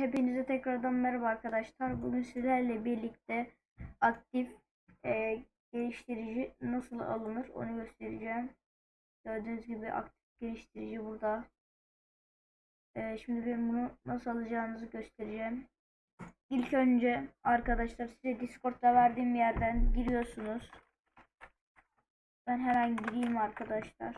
Hepinize tekrardan merhaba arkadaşlar. Bugün sizlerle birlikte aktif e, geliştirici nasıl alınır onu göstereceğim. Gördüğünüz gibi aktif geliştirici burada. E, şimdi ben bunu nasıl alacağınızı göstereceğim. İlk önce arkadaşlar size Discord'da verdiğim yerden giriyorsunuz. Ben hemen gireyim arkadaşlar.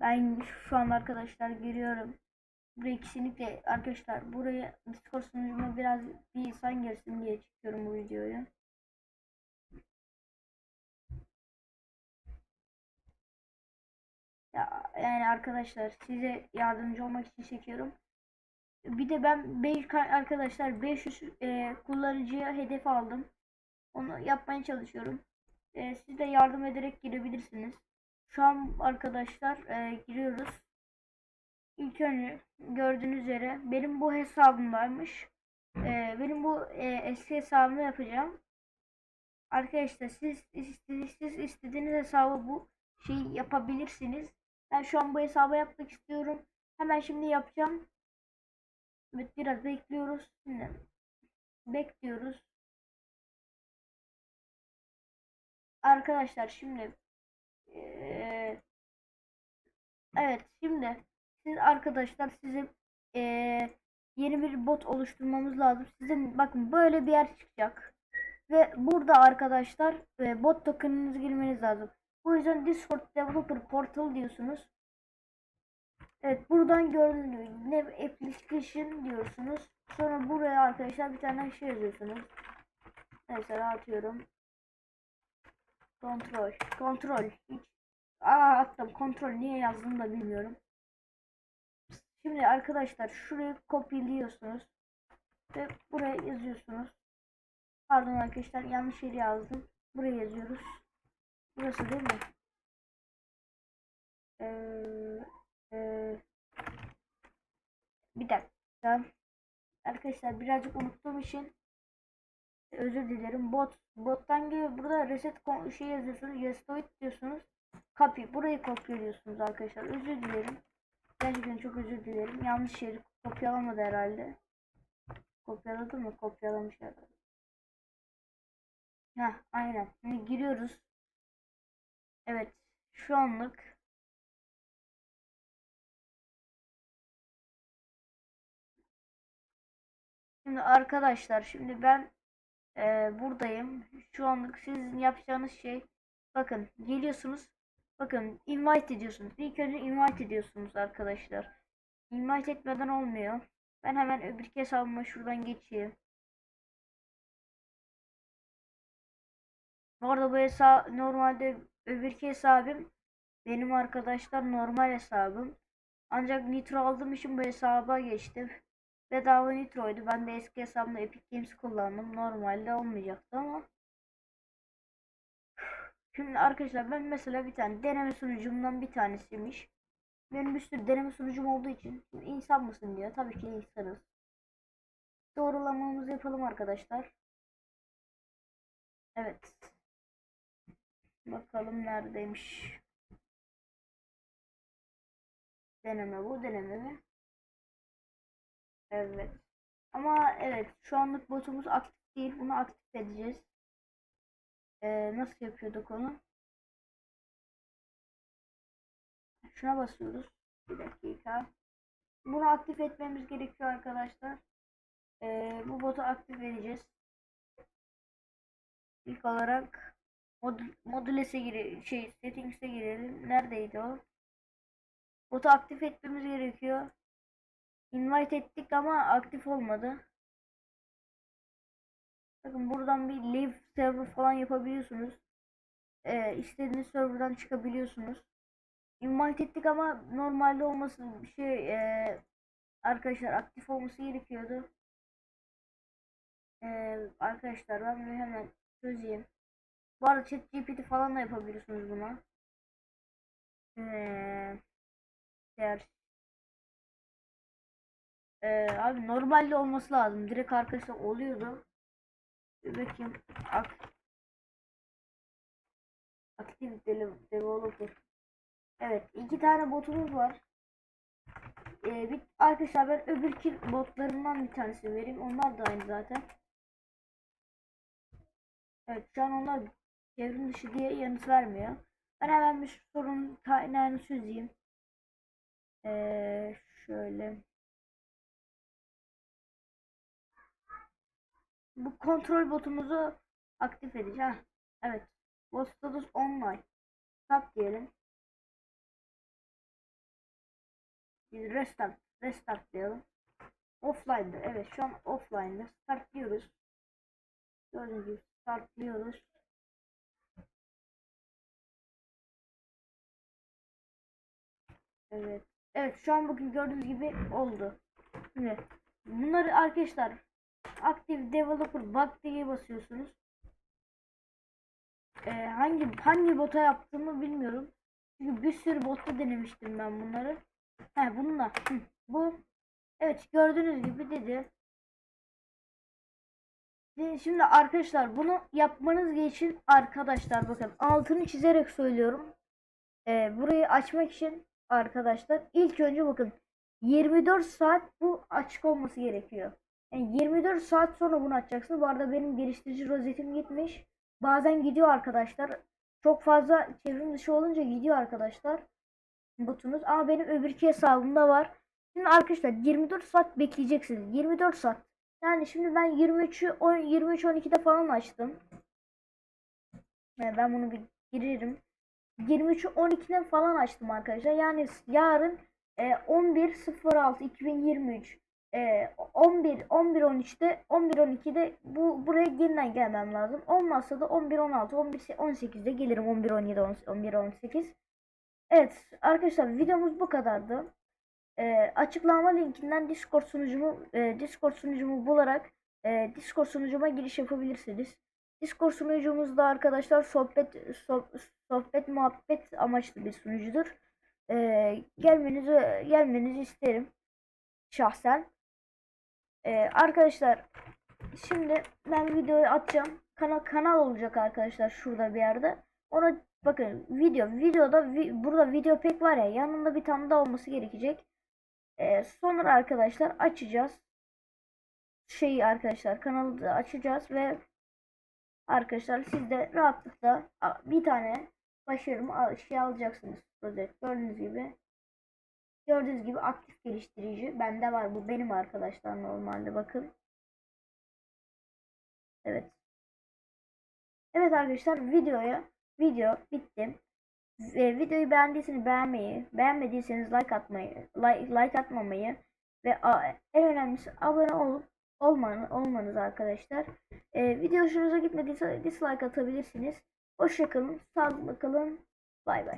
Ben şu an arkadaşlar giriyorum. Buraya kesinlikle arkadaşlar buraya Discord sunucuma biraz bir insan gelsin diye çekiyorum bu videoyu. Ya, yani arkadaşlar size yardımcı olmak için çekiyorum. Bir de ben 5 arkadaşlar 500 e, kullanıcıya hedef aldım. Onu yapmaya çalışıyorum. E, siz de yardım ederek girebilirsiniz. Şu an arkadaşlar e, giriyoruz. İlk önce gördüğünüz üzere benim bu hesabımdaymış. E, benim bu e, eski hesabımı yapacağım. Arkadaşlar siz, siz, siz istediğiniz hesabı bu şey yapabilirsiniz. Ben şu an bu hesabı yapmak istiyorum. Hemen şimdi yapacağım. Evet biraz bekliyoruz. Şimdi bekliyoruz. Arkadaşlar şimdi ee, evet şimdi siz arkadaşlar sizin ee, yeni bir bot oluşturmamız lazım. Sizin bakın böyle bir yer çıkacak. Ve burada arkadaşlar e, bot tokeninizi girmeniz lazım. Bu yüzden Discord Developer Portal diyorsunuz. Evet buradan gibi Nev Application diyorsunuz. Sonra buraya arkadaşlar bir tane şey yazıyorsunuz. Mesela atıyorum. Kontrol. Kontrol. Hiç. Aa attım. Kontrol niye yazdım da bilmiyorum. Şimdi arkadaşlar şurayı kopyalıyorsunuz. Ve buraya yazıyorsunuz. Pardon arkadaşlar yanlış yeri yazdım. Buraya yazıyoruz. Burası değil mi? Ee, e, bir dakika. Arkadaşlar birazcık unuttuğum için özür dilerim. Bot bottan gibi burada reset şey yazıyorsunuz. Restore diyorsunuz. Copy. Burayı kopyalıyorsunuz arkadaşlar. Özür dilerim. Gerçekten çok özür dilerim. Yanlış yeri kopyalamadı herhalde. Kopyaladı mı? Kopyalamış herhalde. Heh, aynen. Şimdi giriyoruz. Evet. Şu anlık Şimdi arkadaşlar şimdi ben e, buradayım. Şu anlık sizin yapacağınız şey bakın geliyorsunuz. Bakın invite ediyorsunuz. İlk önce invite ediyorsunuz arkadaşlar. Invite etmeden olmuyor. Ben hemen öbür hesabıma şuradan geçeyim. Bu arada bu hesap normalde öbürki hesabım benim arkadaşlar normal hesabım. Ancak nitro aldığım için bu hesaba geçtim. Bedava nitroydu. Ben de eski hesabımda Epic Games kullandım. Normalde olmayacaktı ama. Şimdi arkadaşlar ben mesela bir tane deneme sunucumdan bir tanesiymiş. Benim bir sürü deneme sunucum olduğu için insan mısın diyor. Tabii ki insanız. Doğrulamamızı yapalım arkadaşlar. Evet. Bakalım neredeymiş. Deneme bu deneme mi? Evet. Ama evet şu anlık botumuz aktif değil. Bunu aktif edeceğiz. Ee, nasıl yapıyorduk onu? Şuna basıyoruz. Bir dakika. Bunu aktif etmemiz gerekiyor arkadaşlar. Ee, bu botu aktif edeceğiz. İlk olarak mod modülese gire şey settings'e girelim. Neredeydi o? Botu aktif etmemiz gerekiyor. Invite ettik ama aktif olmadı. Bakın buradan bir live server falan yapabiliyorsunuz. Ee, istediğiniz serverdan çıkabiliyorsunuz. Invite ettik ama normalde olması bir şey e, arkadaşlar aktif olması gerekiyordu. Ee, arkadaşlar ben bir hemen çözeyim. Bu arada chat GPT falan da yapabiliyorsunuz buna. Ee, değer ee, abi normalde olması lazım. Direkt arkadaşlar oluyordu. Bir bakayım. Ak aktif developer. Evet iki tane botumuz var. Ee, bir, arkadaşlar ben öbürki botlarından bir tanesini vereyim. Onlar da aynı zaten. Evet şu an onlar çevrim dışı diye yanıt vermiyor. Ben hemen bir sorun kaynağını çözeyim. Ee, şöyle. Bu kontrol botumuzu aktif edeceğim. Heh, Evet. Bot status online. Stop diyelim. Biz restart. Restart diyelim. Offline'da. Evet şu an offline'da. Start diyoruz. Gördüğünüz gibi startlıyoruz. Evet. Evet şu an bugün gördüğünüz gibi oldu. Şimdi bunları arkadaşlar Active Developer Bug diye basıyorsunuz. Ee, hangi hangi bota yaptığımı bilmiyorum. Çünkü bir sürü botta denemiştim ben bunları. He bununla. Hı, bu. Evet gördüğünüz gibi dedi. Şimdi- arkadaşlar bunu yapmanız için arkadaşlar bakın altını çizerek söylüyorum. Ee, burayı açmak için arkadaşlar ilk önce bakın 24 saat bu açık olması gerekiyor. Yani 24 saat sonra bunu açacaksın. Bu arada benim geliştirici rozetim gitmiş. Bazen gidiyor arkadaşlar. Çok fazla çevrim dışı olunca gidiyor arkadaşlar. Botunuz. Ama benim öbürki hesabımda var. Şimdi arkadaşlar 24 saat bekleyeceksiniz. 24 saat. Yani şimdi ben 23'ü 10 23 12'de falan açtım. Yani ben bunu bir girerim. 23'ü 12'de falan açtım arkadaşlar. Yani yarın e, 11.06 2023 e, 11 11 13'te 11 12'de bu buraya yeniden gelmem lazım. Olmazsa da 11 16 11 18'de gelirim 11 17 11 18. Evet arkadaşlar videomuz bu kadardı. E, açıklama linkinden Discord sunucumu e, Discord sunucumu bularak e, Discord sunucuma giriş yapabilirsiniz. Discord sunucumuzda arkadaşlar sohbet soh- sohbet muhabbet amaçlı bir sunucudur. E, gelmenizi gelmenizi isterim şahsen. E, arkadaşlar şimdi ben videoyu atacağım. Kanal kanal olacak arkadaşlar şurada bir yerde. Ona bakın video videoda vi- burada video pek var ya yanında bir tane daha olması gerekecek. Ee, sonra arkadaşlar açacağız. Şeyi arkadaşlar kanalı açacağız ve arkadaşlar siz de rahatlıkla bir tane başarım al- şey alacaksınız. Gördüğünüz gibi. Gördüğünüz gibi aktif geliştirici. Bende var bu benim arkadaşlar normalde bakın. Evet. Evet arkadaşlar videoya video bitti. Ve videoyu beğendiyseniz beğenmeyi, beğenmediyseniz like atmayı, like, like atmamayı ve en önemlisi abone olup olmanız, olmanız arkadaşlar. Ee, video hoşunuza gitmediyse dislike atabilirsiniz. Hoşçakalın, sağlıklı kalın. Bay bay.